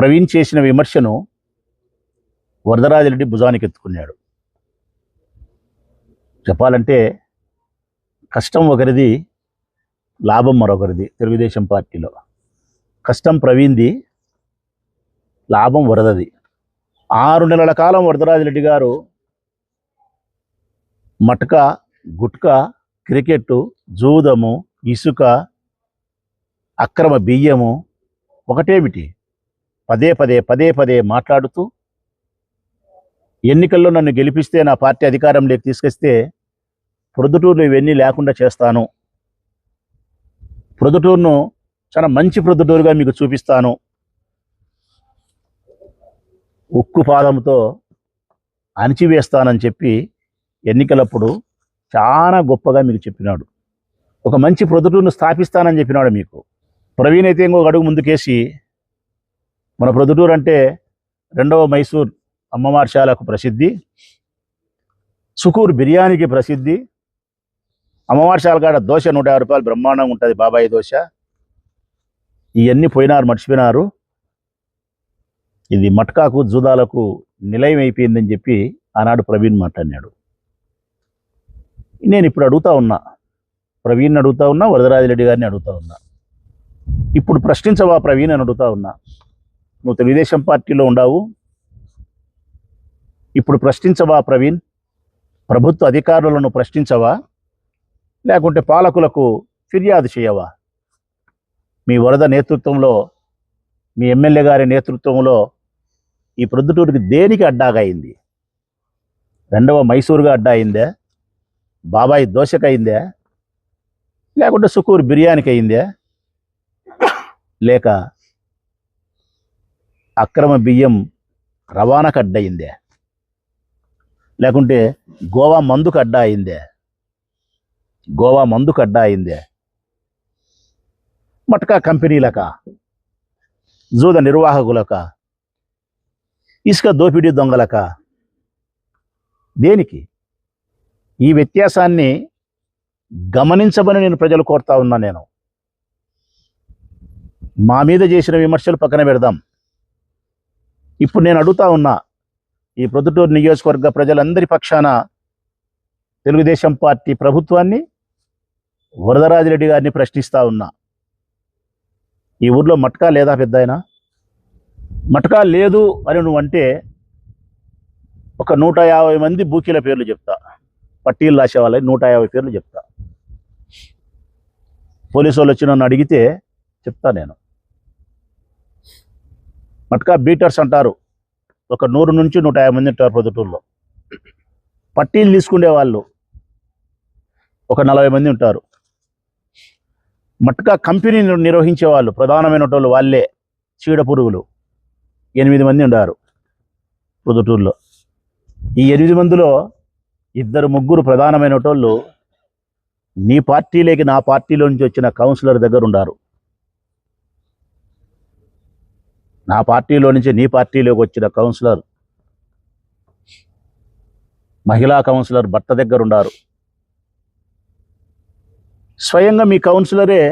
ప్రవీణ్ చేసిన విమర్శను వరదరాజరెడ్డి భుజానికి ఎత్తుకున్నాడు. చెప్పాలంటే కష్టం ఒకరిది లాభం మరొకరిది తెలుగుదేశం పార్టీలో. కష్టం ప్రవీణ్ది లాభం వరదది. ఆరు నెలల కాలం వరదరాజరెడ్డి గారు మటక గుట్క క్రికెట్ జూదము ఇసుక అక్రమ బియ్యము ఒకటేమిటి? పదే పదే పదే పదే మాట్లాడుతూ ఎన్నికల్లో నన్ను గెలిపిస్తే నా పార్టీ అధికారంలోకి తీసుకొస్తే ప్రొద్దుటూరులో ఇవన్నీ లేకుండా చేస్తాను. ప్రొద్దుటూరును చాలా మంచి ప్రొద్దుటూరుగా మీకు చూపిస్తాను. ఉక్కు పాదంతో అణిచివేస్తానని చెప్పి ఎన్నికలప్పుడు చాలా గొప్పగా మీకు చెప్పినాడు. ఒక మంచి ప్రొద్దుటూరును స్థాపిస్తానని చెప్పినాడు మీకు. ప్రవీణ్ అయితే ఇంకొక అడుగు ముందుకేసి మన ప్రొద్దుటూరు అంటే రెండవ మైసూర్ అమ్మవార్షాలకు ప్రసిద్ధి సుకూర్ బిర్యానీకి ప్రసిద్ధి అమ్మవార్షాల కాడ దోశ నూట యాభై రూపాయలు బ్రహ్మాండంగా ఉంటుంది బాబాయి దోశ. ఇవన్నీ పోయినారు మర్చిపోయినారు. ఇది మట్కాకు జూదాలకు నిలయం అయిపోయిందని చెప్పి ఆనాడు ప్రవీణ్ మాట్లాడినాడు. నేను ఇప్పుడు అడుగుతా ఉన్నా ప్రవీణ్ అడుగుతా ఉన్నా వరదరాజిరెడ్డి గారిని అడుగుతా ఉన్నా. ఇప్పుడు ప్రశ్నించవా ప్రవీణ్ అని అడుగుతా ఉన్నా. నువ్వు తెలుగుదేశం పార్టీలో ఉండావు. ఇప్పుడు ప్రశ్నించవా ప్రవీణ్? ప్రభుత్వ అధికారులను ప్రశ్నించవా? లేకుంటే పాలకులకు ఫిర్యాదు చేయవా? మీ వరద నేతృత్వంలో మీ ఎమ్మెల్యే గారి నేతృత్వంలో ఈ ప్రొద్దుటూరుకి దేనికి అడ్డాగా రెండవ మైసూరుగా అడ్డా అయిందే? బాబాయి దోశకు అయిందే? లేకుంటే సుకూరు బిర్యానీకి అయిందే? లేక అక్రమ బియ్యం రవాణాకు అడ్డయిందే లేకుంటే గోవా మందుకు అడ్డా అయిందే గోవా మందుకు అడ్డా అయిందే మట్కా కంపెనీలక? జూద నిర్వాహకులక? ఇసుక దోపిడీ దొంగలక? దేనికి? ఈ వ్యత్యాసాన్ని గమనించమని నేను ప్రజలు కోరుతా ఉన్నా నేను. మా మీద చేసిన విమర్శలు పక్కన పెడదాం. ఇప్పుడు నేను అడుగుతా ఉన్నా ఈ ప్రొద్దుటూరు నియోజకవర్గ ప్రజలందరి పక్షాన తెలుగుదేశం పార్టీ ప్రభుత్వాన్ని వరదరాజిరెడ్డి గారిని ప్రశ్నిస్తూ ఉన్నా. ఈ ఊర్లో మట్కా లేదా పెద్ద ఆయన మట్కా లేదు అని నువ్వు అంటే ఒక నూట యాభై మంది బూకీల పేర్లు చెప్తా. పట్టీలు రాసే వాళ్ళకి నూట యాభై పేర్లు చెప్తా. పోలీసు వాళ్ళు వచ్చి నన్ను అడిగితే చెప్తా నేను. మట్కా బీటర్స్ అంటారు. ఒక నూరు నుంచి నూట యాభై మంది ఉంటారు పొద్దుటూరులో. పట్టీలు తీసుకునే వాళ్ళు ఒక నలభై మంది ఉంటారు. మట్కా కంపెనీ నిర్వహించే వాళ్ళు ప్రధానమైన వాళ్ళు వాళ్ళే చీడ పురుగులు. ఎనిమిది మంది ఉన్నారు పొద్దుటూరులో. ఈ ఎనిమిది మందిలో ఇద్దరు ముగ్గురు ప్రధానమైన వాళ్ళు నీ పార్టీలోకి నా పార్టీలో నుంచి వచ్చిన కౌన్సిలర్ దగ్గర ఉన్నారు నా పార్టీలో నుంచి నీ పార్టీలోకి వచ్చిన కౌన్సిలర్ మహిళా కౌన్సిలర్ భర్త దగ్గర ఉన్నారు స్వయంగా మీ కౌన్సిలరే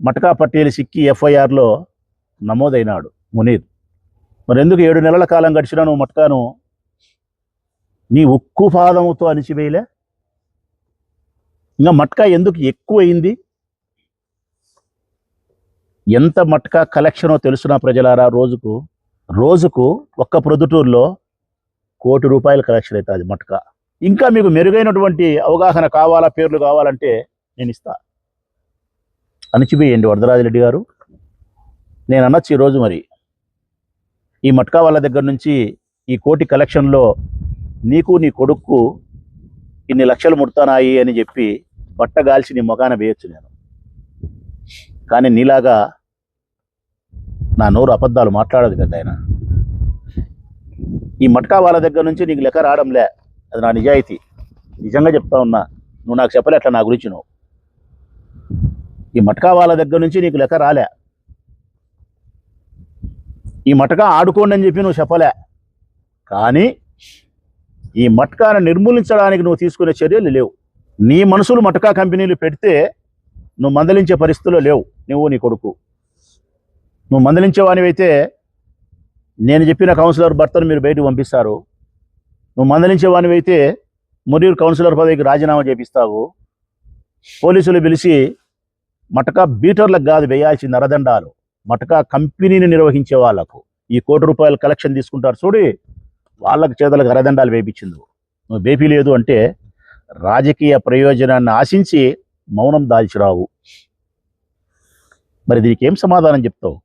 మటకా పట్టేలు సిక్కి ఎఫ్ఐఆర్లో నమోదైనాడు మునీర్. మరి ఎందుకు ఏడు నెలల కాలం గడిచినా నువ్వు మటకాను నీ ఉక్కు పాదముతో అణిచివేయలే? ఇంకా మట్కా ఎందుకు ఎక్కువైంది? ఎంత మట్కా కలెక్షనో తెలుసునా ప్రజలారా? రోజుకు రోజుకు ఒక్క ప్రొద్దుటూరులో కోటి రూపాయల కలెక్షన్ అవుతుంది మట్కా. ఇంకా మీకు మెరుగైనటువంటి అవగాహన కావాలా పేర్లు కావాలంటే నేను ఇస్తా. అణిచిపోయండి వరదరాజరెడ్డి గారు. నేను అనొచ్చు ఈరోజు మరి ఈ మట్కా వాళ్ళ దగ్గర నుంచి ఈ కోటి కలెక్షన్లో నీకు నీ కొడుక్కు ఇన్ని లక్షలు ముడతానాయి అని చెప్పి బట్టగాల్చి నీ మొగాన వేయొచ్చు నేను. కానీ నీలాగా నా నోరు అబద్ధాలు మాట్లాడదు కదా ఆయన. ఈ మట్కా వాళ్ళ దగ్గర నుంచి నీకు లెక్క రావడంలే. అది నా నిజాయితీ. నిజంగా చెప్తా ఉన్నా నువ్వు నాకు చెప్పలే అట్లా నా గురించి నువ్వు. ఈ మట్కా వాళ్ళ దగ్గర నుంచి నీకు లెక్క రాలే. ఈ మటకా ఆడుకోండి అని చెప్పి నువ్వు చెప్పలే. కానీ ఈ మట్కాను నిర్మూలించడానికి నువ్వు తీసుకునే చర్యలు లేవు. నీ మనసులు మటకా కంపెనీలు పెడితే నువ్వు మందలించే పరిస్థితుల్లో లేవు నువ్వు నీ కొడుకు. నువ్వు మందలించేవానివైతే నేను చెప్పిన కౌన్సిలర్ భర్తను మీరు బయటకు పంపిస్తారు. నువ్వు మందలించేవానివైతే అయితే మురీరు కౌన్సిలర్ పదవికి రాజీనామా చేపిస్తావు. పోలీసులు పిలిచి మటకా బీటర్లకు కాదు వేయాల్సిన నరదండాలు మటకా కంపెనీని నిర్వహించే వాళ్ళకు ఈ కోటి రూపాయలు కలెక్షన్ తీసుకుంటారు చూడి. వాళ్ళకి చేతులకు అరదండాలు వేయించింది నువ్వు బేపీ లేదు అంటే రాజకీయ ప్రయోజనాన్ని ఆశించి మౌనం దాల్చిరావు. మరి దీనికి ఏం సమాధానం చెప్తావు?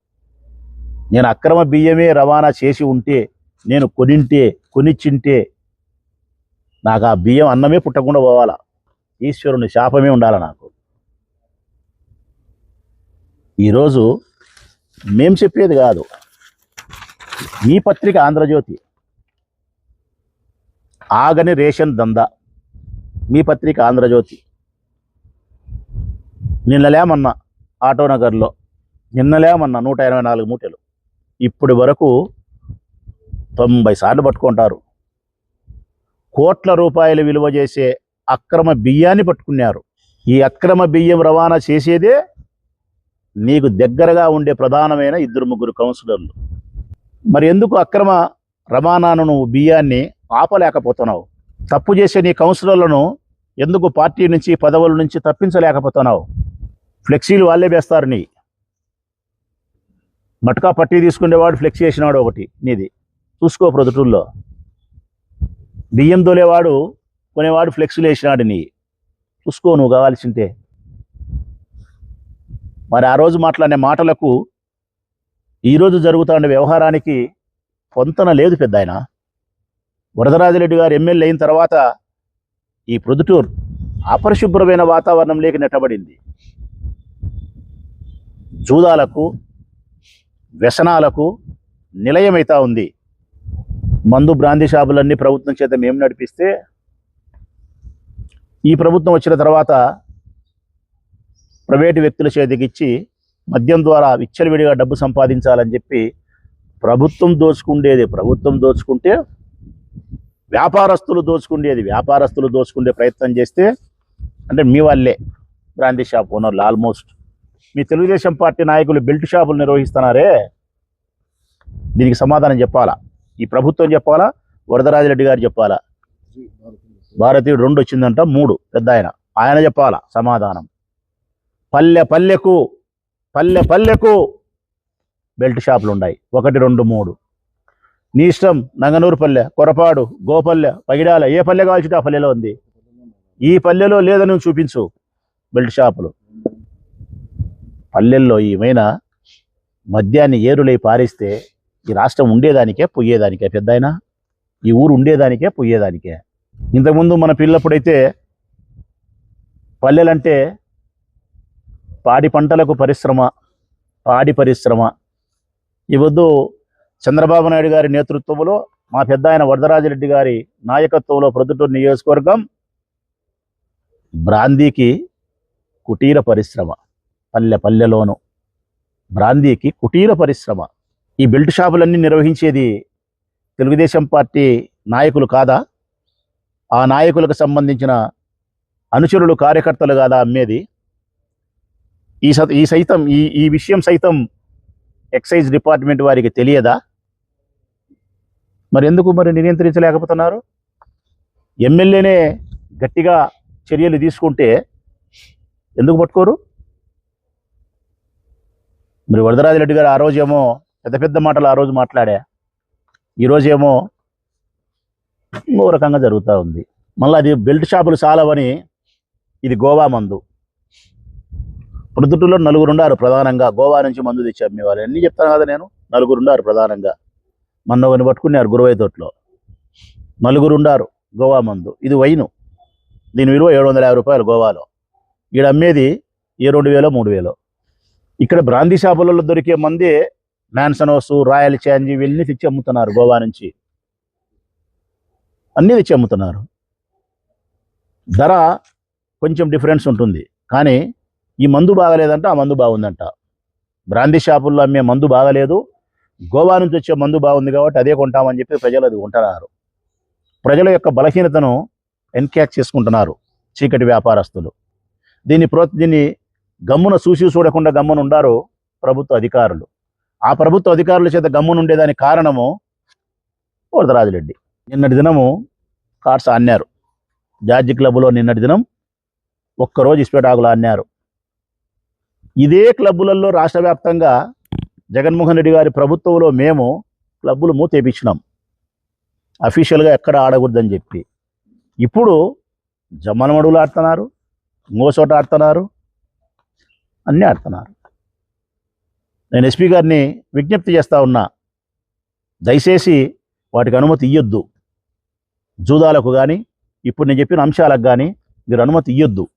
నేను అక్రమ బియ్యమే రవాణా చేసి ఉంటే నేను కొనింటే కొనిచ్చింటే నాకు ఆ బియ్యం అన్నమే పుట్టకుండా పోవాలా? ఈశ్వరుని శాపమే ఉండాలి నాకు? ఈరోజు మేం చెప్పేది కాదు. మీ పత్రిక ఆంధ్రజ్యోతి. ఆగని రేషన్ దందా. మీ పత్రిక ఆంధ్రజ్యోతి. నిన్నలేమన్నా ఆటోనగర్లో నిన్నలేమన్నా నూట ఎనభై నాలుగు మూటలు. ఇప్పటి వరకు తొంభై సార్లు పట్టుకుంటారు. కోట్ల రూపాయలు విలువ చేసే అక్రమ బియ్యాన్ని పట్టుకున్నారు. ఈ అక్రమ బియ్యం రవాణా చేసేదే నీకు దగ్గరగా ఉండే ప్రధానమైన ఇద్దరు ముగ్గురు కౌన్సిలర్లు. మరి ఎందుకు అక్రమ రవాణాను నువ్వు బియ్యాన్ని ఆపలేకపోతున్నావు? తప్పు చేసే నీ కౌన్సిలర్లను ఎందుకు పార్టీ నుంచి పదవుల నుంచి తప్పించలేకపోతున్నావు? ఫ్లెక్సీలు వాళ్ళే వేస్తారు నీ. మటకా పట్టి తీసుకునేవాడు ఫ్లెక్సీ వేసినాడు ఒకటి నీది. చూసుకో ప్రొద్దుటూల్లో బియ్యం తోలేవాడు కొనేవాడు ఫ్లెక్సీలు వేసినాడు నీ. చూసుకో నువ్వు కావాల్సింటే. మరి ఆ రోజు మాట్లాడే మాటలకు ఈరోజు జరుగుతున్న వ్యవహారానికి పొంతన లేదు పెద్ద ఆయన వరదరాజరెడ్డి గారు ఎమ్మెల్యే అయిన తర్వాత ఈ ప్రొద్దుటూరు అపరిశుభ్రమైన వాతావరణం లేక నెట్టబడింది. జూదాలకు వ్యసనాలకు నిలయమైతా ఉంది. మందు బ్రాందీ షాపులన్నీ ప్రభుత్వం చేత మేము నడిపిస్తే ఈ ప్రభుత్వం వచ్చిన తర్వాత ప్రైవేటు వ్యక్తుల చేతికిచ్చి మద్యం ద్వారా విచ్చలవిడిగా డబ్బు సంపాదించాలని చెప్పి ప్రభుత్వం దోచుకుండేది. ప్రభుత్వం దోచుకుంటే వ్యాపారస్తులు దోచుకుండేది. వ్యాపారస్తులు దోచుకుండే ప్రయత్నం చేస్తే అంటే మీ వాళ్ళే బ్రాందీ షాప్ ఓనర్లు ఆల్మోస్ట్. మీ తెలుగుదేశం పార్టీ నాయకులు బెల్ట్ షాపులు నిర్వహిస్తున్నారే? దీనికి సమాధానం చెప్పాలా? ఈ ప్రభుత్వం చెప్పాలా? వరదరాజరెడ్డి గారు చెప్పాలా? భారతీయుడు రెండు వచ్చిందంట మూడు. పెద్ద ఆయన. ఆయన చెప్పాలా? సమాధానం. పల్లె పల్లెకు పల్లె పల్లెకు బెల్ట్ షాపులు ఉన్నాయి. ఒకటి రెండు మూడు. నీ ఇష్టం నంగనూరు పల్లె కొరపాడు గోపల్లె పగిడాల ఏ పల్లె కావాల్సి ఆ పల్లెలో ఉంది. ఈ పల్లెలో లేదని చూపించు బెల్ట్ షాపులు. పల్లెల్లో ఏమైనా మద్యాన్ని ఏరులై పారిస్తే ఈ రాష్ట్రం ఉండేదానికే పోయేదానికే పెద్ద ఈ ఊరు ఉండేదానికే పోయేదానికే. ఇంతకుముందు మన పిల్లప్పుడైతే పల్లెలంటే పాడి పంటలకు పరిశ్రమ పాడి పరిశ్రమ. ఈ వద్దు చంద్రబాబు నాయుడు గారి నేతృత్వంలో మా పెద్ద ఆయన వరదరాజరెడ్డి గారి నాయకత్వంలో ప్రొద్దుటూరు నియోజకవర్గం బ్రాందీకి కుటీర పరిశ్రమ. పల్లె పల్లెలోను. బ్రాందీకి కుటీర పరిశ్రమ. ఈ బెల్ట్ షాపులన్నీ నిర్వహించేది తెలుగుదేశం పార్టీ నాయకులు కాదా? ఆ నాయకులకు సంబంధించిన అనుచరులు కార్యకర్తలు కాదా అమ్మేది? ఈ స ఈ సైతం ఈ ఈ విషయం సైతం ఎక్సైజ్ డిపార్ట్మెంట్ వారికి తెలియదా? మరి ఎందుకు మరి నియంత్రించలేకపోతున్నారు? ఎమ్మెల్యేనే గట్టిగా చర్యలు తీసుకుంటే ఎందుకు పట్టుకోరు? మరి వరదరాజరెడ్డి గారు ఆ రోజేమో పెద్ద పెద్ద మాటలు ఆ రోజు మాట్లాడా. ఈరోజేమో ఇంకో రకంగా జరుగుతూ ఉంది. మళ్ళీ అది బెల్ట్ షాపులు చాలవని ఇది గోవా మందు. ప్రొద్దుటూరులో నలుగురు ఉన్నారు ప్రధానంగా. గోవా నుంచి మందు తెచ్చి అమ్మేవాళ్ళు అన్నీ చెప్తాను కదా నేను? నలుగురు ఉన్నారు ప్రధానంగా. మన్నోగని పట్టుకున్నారు గురువై తోటలో. నలుగురు ఉన్నారు గోవా మందు. ఇది వైను. దీని విలువ ఏడు వందల యాభై రూపాయలు గోవాలో. ఈడ అమ్మేది ఏ రెండు వేలో మూడు వేలో. ఇక్కడ బ్రాందీ షాపులలో దొరికే మంది మ్యాన్సనోస్ రాయల్ ఛాంజ్ వెళ్ళి తెచ్చి అమ్ముతున్నారు గోవా నుంచి. అన్నీ తెచ్చి అమ్ముతున్నారు. ధర కొంచెం డిఫరెన్స్ ఉంటుంది. కానీ ఈ మందు బాగలేదంట ఆ మందు బాగుందంట. బ్రాందీ షాపుల్లో అమ్మే మందు బాగలేదు. గోవా నుంచి వచ్చే మందు బాగుంది కాబట్టి అదే కొంటామని చెప్పి ప్రజలు అది కొంటున్నారు ప్రజల యొక్క బలహీనతను ఎన్క్యాచ్ చేసుకుంటున్నారు చీకటి వ్యాపారస్తులు. దీన్ని ప్రో దీన్ని గమ్మున చూసి చూడకుండా గమ్మున ఉండారు ప్రభుత్వ అధికారులు. ఆ ప్రభుత్వ అధికారుల చేత గమ్మునుండేదానికి కారణము వరదరాజులెడ్డి నిన్నటి దినము కార్స్ అన్నారు. జార్జి క్లబ్లో నిన్నటి దినం ఒక్కరోజు ఇస్పెటాకులు అన్నారు. ఇదే క్లబ్బులలో రాష్ట్ర వ్యాప్తంగా జగన్మోహన్ రెడ్డి గారి ప్రభుత్వంలో మేము క్లబ్బులు మూతేపించినాం అఫీషియల్గా ఎక్కడ ఆడకూడదని చెప్పి. ఇప్పుడు జమ్మనమడుగులు ఆడుతున్నారు ఇంకో చోట ఆడుతున్నారు అన్నీ ఆడుతున్నారు. నేను ఎస్పీ గారిని విజ్ఞప్తి చేస్తా ఉన్నా దయచేసి వాటికి అనుమతి ఇయ్యొద్దు. జూదాలకు కానీ ఇప్పుడు నేను చెప్పిన అంశాలకు కానీ మీరు అనుమతి ఇయ్యొద్దు.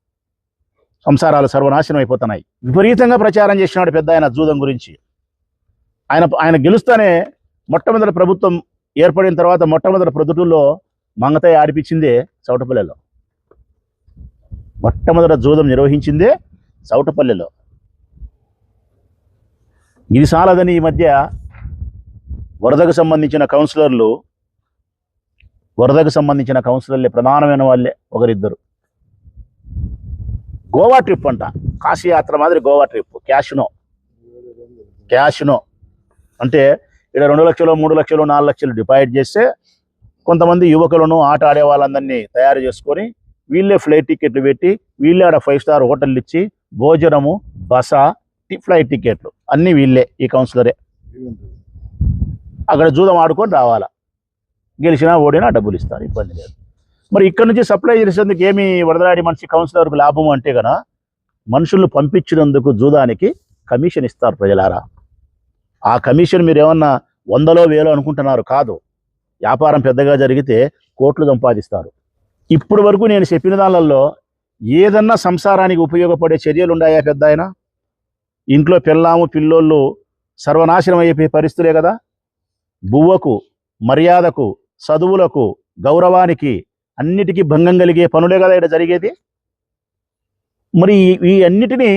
సంసారాలు సర్వనాశనం అయిపోతున్నాయి. విపరీతంగా ప్రచారం చేసినాడు పెద్ద ఆయన జూదం గురించి. ఆయన ఆయన గెలుస్తానే మొట్టమొదటి ప్రభుత్వం ఏర్పడిన తర్వాత మొట్టమొదటి ప్రొద్దుటూల్లో మంగతాయి ఆడిపించిందే చౌటపల్లెలో. మొట్టమొదట జూదం నిర్వహించిందే చౌటపల్లెలో. ఇది సాలదని ఈ మధ్య వరదకు సంబంధించిన కౌన్సిలర్లు వరదకు సంబంధించిన కౌన్సిలర్లే ప్రధానమైన వాళ్ళే ఒకరిద్దరు. గోవా ట్రిప్ అంట. కాశీ యాత్ర మాదిరి గోవా ట్రిప్. క్యాష్నో. క్యాష్నో. అంటే ఇక్కడ రెండు లక్షలు మూడు లక్షలు నాలుగు లక్షలు డిపాజిట్ చేస్తే కొంతమంది యువకులను ఆట ఆడే వాళ్ళందరినీ తయారు చేసుకొని వీళ్ళే ఫ్లైట్ టికెట్లు పెట్టి వీళ్ళే ఆడ ఫైవ్ స్టార్ హోటల్ ఇచ్చి భోజనము బస ఫ్లైట్ టికెట్లు అన్నీ వీళ్ళే ఈ కౌన్సిలరే. అక్కడ జూదం ఆడుకొని రావాలా. గెలిచినా ఓడినా డబ్బులు ఇస్తారు ఇబ్బంది లేదు. మరి ఇక్కడ నుంచి సప్లై చేసేందుకు ఏమి వడదరాడి మనిషి కౌన్సిలర్కు లాభం అంటే గన మనుషులను పంపించినందుకు జూదానికి కమిషన్ ఇస్తారు ప్రజలారా. ఆ కమిషన్ మీరు ఏమన్నా వందలో వేలో అనుకుంటున్నారు కాదు. వ్యాపారం పెద్దగా జరిగితే కోట్లు సంపాదిస్తారు. ఇప్పుడు వరకు నేను చెప్పిన దానిలో ఏదన్నా సంసారానికి ఉపయోగపడే చర్యలు ఉన్నాయా పెద్ద ఇంట్లో పిల్లాము పిల్లోళ్ళు సర్వనాశనం అయిపోయే పరిస్థితులే కదా? బువ్వకు మర్యాదకు చదువులకు గౌరవానికి అన్నిటికీ భంగం కలిగే పనులే కదా ఇక్కడ జరిగేది? మరి ఈ- అన్నిటినీ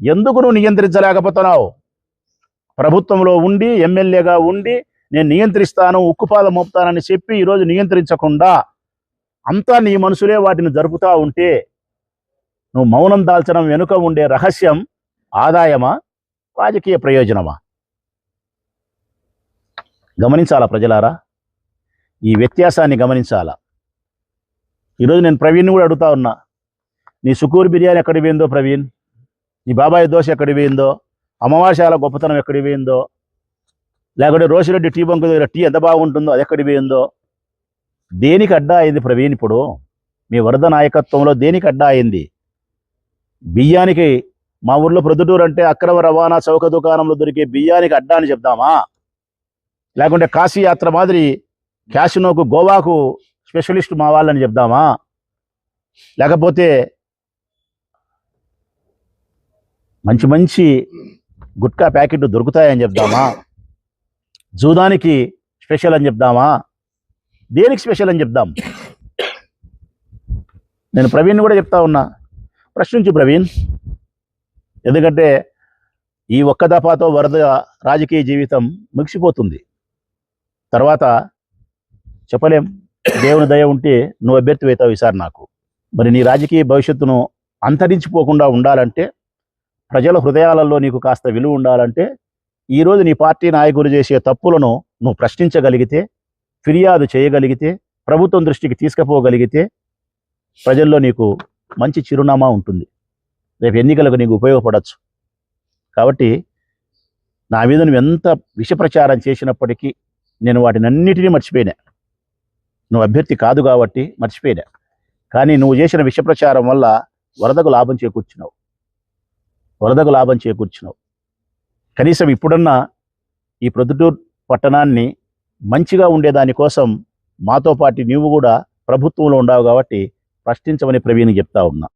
ఎందుకు నువ్వు నియంత్రించలేకపోతున్నావు? ప్రభుత్వంలో ఉండి ఎమ్మెల్యేగా ఉండి నేను నియంత్రిస్తాను ఉక్కుపాదం మోపుతానని చెప్పి ఈరోజు నియంత్రించకుండా అంతా నీ మనసులే వాటిని జరుపుతా ఉంటే నువ్వు మౌనం దాల్చడం వెనుక ఉండే రహస్యం ఆదాయమా? రాజకీయ ప్రయోజనమా? గమనించాలా ప్రజలారా? ఈ వ్యత్యాసాన్ని గమనించాలా? ఈరోజు నేను ప్రవీణ్ని కూడా అడుగుతా ఉన్నా. నీ సుకూర్ బిర్యానీ ఎక్కడికి పోయిందో ప్రవీణ్? నీ బాబాయ్ దోశ ఎక్కడికి పోయిందో? అమావాస్యాల గొప్పతనం ఎక్కడికి పోయిందో? లేకుంటే రోషిరెడ్డి టీ బంకు దగ్గర టీ ఎంత బాగుంటుందో అది ఎక్కడికి పోయిందో? దేనికి అడ్డా అయింది ప్రవీణ్ ఇప్పుడు? మీ వరద నాయకత్వంలో దేనికి అడ్డా అయింది? బియ్యానికి మా ఊర్లో ప్రొద్దుటూరు అంటే అక్రమ రవాణా చౌక దుకాణంలో దొరికే బియ్యానికి అడ్డా అని చెప్దామా? లేకుంటే కాశీ యాత్ర మాదిరి క్యాసినోకు గోవాకు స్పెషలిస్ట్ మా వాళ్ళని చెప్దామా? లేకపోతే మంచి మంచి గుట్కా ప్యాకెట్లు దొరుకుతాయని చెప్దామా? జూదానికి స్పెషల్ అని చెప్దామా? దేనికి స్పెషల్ అని చెప్దాం? నేను ప్రవీణ్ కూడా చెప్తా ఉన్నా. ప్రశ్నించు ప్రవీణ్. ఎందుకంటే ఈ ఒక్క దఫాతో వరద రాజకీయ జీవితం ముగిసిపోతుంది. తర్వాత చెప్పలేం. దేవుని దయ ఉంటే నువ్వు అభ్యర్థి అవుతావు ఈసారి నాకు. మరి నీ రాజకీయ భవిష్యత్తును అంతరించిపోకుండా ఉండాలంటే ప్రజల హృదయాలలో నీకు కాస్త విలువ ఉండాలంటే ఈరోజు నీ పార్టీ నాయకులు చేసే తప్పులను నువ్వు ప్రశ్నించగలిగితే ఫిర్యాదు చేయగలిగితే ప్రభుత్వం దృష్టికి తీసుకుపోగలిగితే ప్రజల్లో నీకు మంచి చిరునామా ఉంటుంది. రేపు ఎన్నికలకు నీకు ఉపయోగపడచ్చు. కాబట్టి నా మీద నువ్వు ఎంత విషప్రచారం చేసినప్పటికీ నేను వాటిని అన్నిటినీ మర్చిపోయినా. నువ్వు అభ్యర్థి కాదు కాబట్టి మర్చిపోయినా. కానీ నువ్వు చేసిన విషప్రచారం వల్ల వరదకు లాభం చేకూర్చున్నావు వరదకు లాభం చేకూర్చున్నావు కనీసం ఇప్పుడన్నా ఈ ప్రొద్దుటూరు పట్టణాన్ని మంచిగా ఉండేదానికోసం మాతో పాటు నీవు కూడా ప్రభుత్వంలో ఉండవు కాబట్టి ప్రశ్నించమని ప్రవీణ్ చెప్తా ఉన్నా.